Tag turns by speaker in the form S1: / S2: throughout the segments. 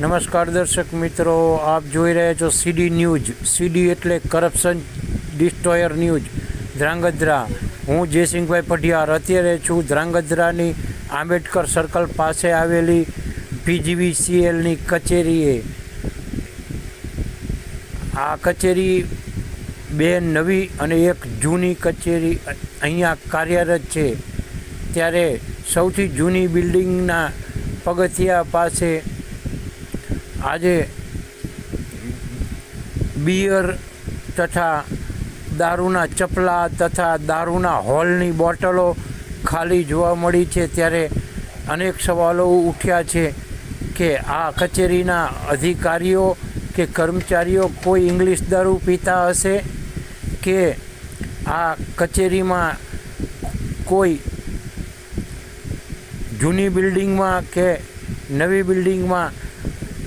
S1: નમસ્કાર દર્શક મિત્રો, આપ જોઈ રહ્યા છો સીડી ન્યૂઝ. સીડી એટલે કરપ્શન ડિસ્ટ્રોયર ન્યૂઝ. ધ્રાંગધ્રા. હું જયસિંહભાઈ પઢિયાર. અત્યારે છું ધ્રાંગધ્રાની આંબેડકર સર્કલ પાસે આવેલી પીજીવીસીએલની કચેરીએ. આ કચેરી બે નવી અને એક જૂની કચેરી અહીંયા કાર્યરત છે. ત્યારે સૌથી જૂની બિલ્ડિંગના પગથિયા પાસે આજે બિયર તથા દારૂના ચપલા તથા દારૂના હોલની બોટલો ખાલી જોવા મળી છે ત્યારે અનેક સવાલો ઉઠ્યા છે કે આ કચેરીના અધિકારીઓ કે કર્મચારીઓ કોઈ ઇંગ્લિશ દારૂ પીતા હશે કે આ કચેરીમાં કોઈ જૂની બિલ્ડિંગમાં કે નવી બિલ્ડિંગમાં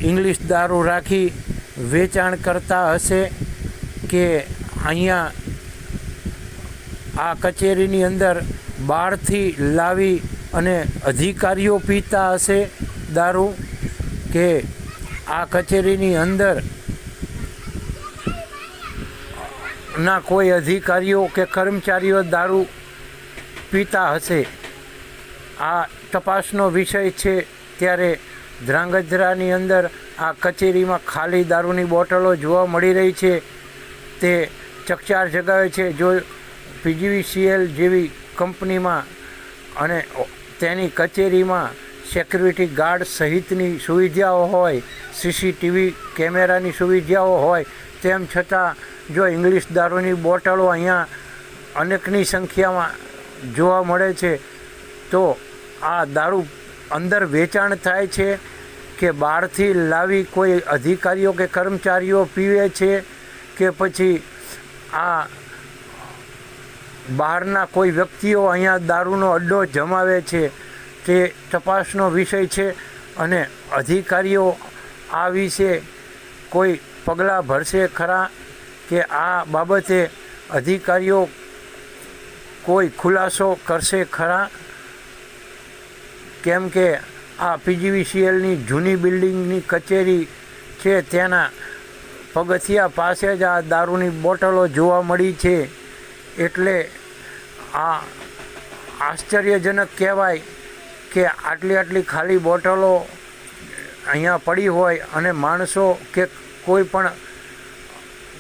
S1: ઇંગ્લિશ દારૂ રાખી વેચાણ કરતા હશે કે અહીંયા આ કચેરીની અંદર બહારથી લાવી અને અધિકારીઓ પીતા હશે દારૂ કે આ કચેરીની અંદર ના કોઈ અધિકારીઓ કે કર્મચારીઓ દારૂ પીતા હશે? આ તપાસનો વિષય છે, ત્યારે ધ્રાંગધ્રાની અંદર આ કચેરીમાં ખાલી દારૂની બોટલો જોવા મળી રહી છે. તે ચકચાર જગાવે છે. જો પીજીવીસીએલ જેવી કંપનીમાં અને તેની કચેરીમાં સિક્યુરિટી ગાર્ડ સહિતની સુવિધાઓ હોય, સીસીટીવી કેમેરાની સુવિધાઓ હોય, તેમ છતાં જો ઇંગ્લિશ દારૂની બોટલો અહીંયા અનેકની સંખ્યામાં જોવા મળે છે, તો આ દારૂ અંદર વેચાણ થાય છે. કે બહારથી લાવી કોઈ અધિકારીઓ કે કર્મચારીઓ પીવે છે કે પછી આ બહારના કોઈ વ્યક્તિઓ અહીંયા દારૂનો અડ્ડો જમાવે છે તે તપાસનો વિષય છે અને અધિકારીઓ આ વિશે કોઈ પગલાં ભરશે ખરા કે આ બાબતે અધિકારીઓ કોઈ ખુલાસો કરશે ખરા? કેમ કે આ પીજીવીસીએલની જૂની બિલ્ડિંગની કચેરી છે તેના પગથિયા પાસે જ આ દારૂની બોટલો જોવા મળી છે. એટલે આ આશ્ચર્યજનક કહેવાય કે આટલી આટલી ખાલી બોટલો અહીંયા પડી હોય અને માણસો કે કોઈ પણ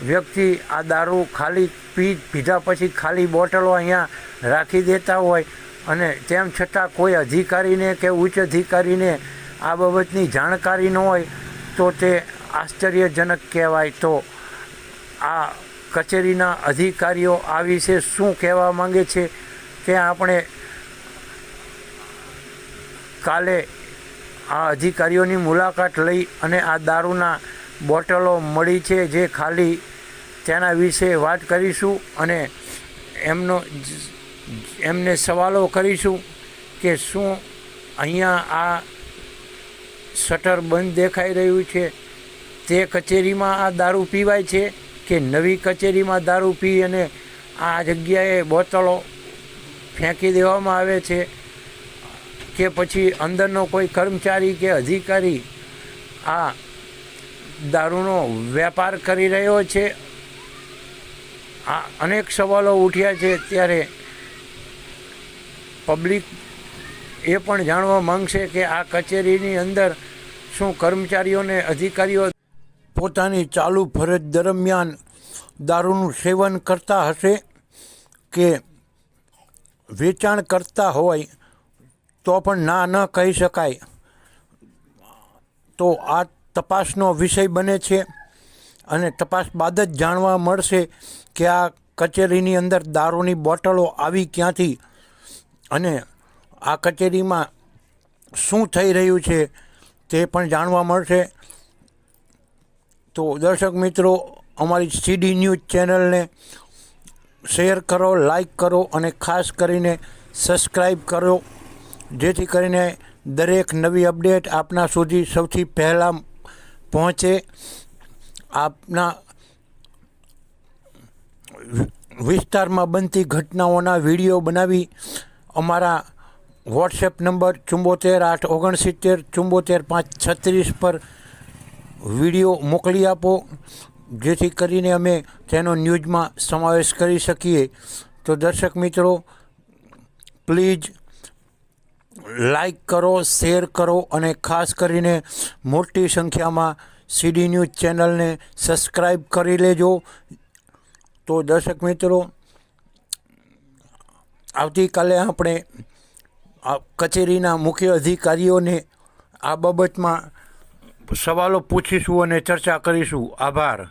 S1: વ્યક્તિ આ દારૂ ખાલી પી, પીધા પછી ખાલી બોટલો અહીંયા રાખી દેતા હોય અને તેમ છતાં કોઈ અધિકારીને કે ઉચ્ચ અધિકારીને આ બાબતની જાણકારી ન હોય, તો તે આશ્ચર્યજનક કહેવાય. તો આ કચેરીના અધિકારીઓ આ વિશે શું કહેવા માંગે છે, તે આપણે કાલે આ અધિકારીઓની મુલાકાત લઈ અને આ દારૂના બોટલો મળી છે જે ખાલી તેના વિશે વાત કરીશું અને એમનો એમને સવાલો કરીશું કે શું અહીંયા આ શટર બંધ દેખાઈ રહ્યું છે? તે કચેરીમાં આ દારૂ પીવાય છે કે નવી કચેરીમાં દારૂ પી અને આ જગ્યાએ બોટલો ફેંકી દેવામાં આવે છે? કે પછી અંદરનો કોઈ કર્મચારી કે અધિકારી આ દારૂનો વેપાર કરી રહ્યો છે? આ અનેક સવાલો ઉઠ્યા છે. ત્યારે પબ્લિક એ પણ જાણવા માંગશે કે આ કચેરીની અંદર શું કર્મચારીઓને અધિકારીઓ પોતાની ચાલુ ફરજ દરમિયાન દારૂનું સેવન કરતા હશે કે વેચાણ કરતા હોય તો પણ ના ન કહી શકાય. તો આ તપાસનો વિષય બને છે અને તપાસ બાદ જ જાણવા મળશે કે આ કચેરીની અંદર દારૂની બોટલો આવી ક્યાંથી અને આ કચેરીમાં શું થઈ રહ્યું છે તે પણ જાણવા મળશે. તો દર્શક મિત્રો, અમારી સીડી ન્યૂઝ ચેનલને શેર કરો, લાઈક કરો અને ખાસ કરીને સબસ્ક્રાઈબ કરો. જેથી કરીને દરેક નવી અપડેટ આપના સુધી સૌથી પહેલાં પહોંચે. આપના વિસ્તારમાં બનતી ઘટનાઓના વીડિયો બનાવી અમારા વોટ્સએપ નંબર ચુંબોતેર આઠ ઓગણસિત્તેર, ચુંબોતેર પાંચ છત્રીસ પર વીડિયો મોકલી આપો. જેથી કરીને અમે તેનો ન્યૂઝમાં સમાવેશ કરી શકીએ. તો દર્શક મિત્રો, પ્લીઝ લાઈક કરો, શેર કરો અને ખાસ કરીને મોટી સંખ્યામાં સીડી ન્યૂઝ ચેનલને સબસ્ક્રાઈબ કરી લેજો. તો દર્શક મિત્રો આવતીકાલે આપણે કચેરીના મુખ્ય અધિકારીઓને આ બાબતમાં સવાલો પૂછીશું અને ચર્ચા કરીશું. આભાર.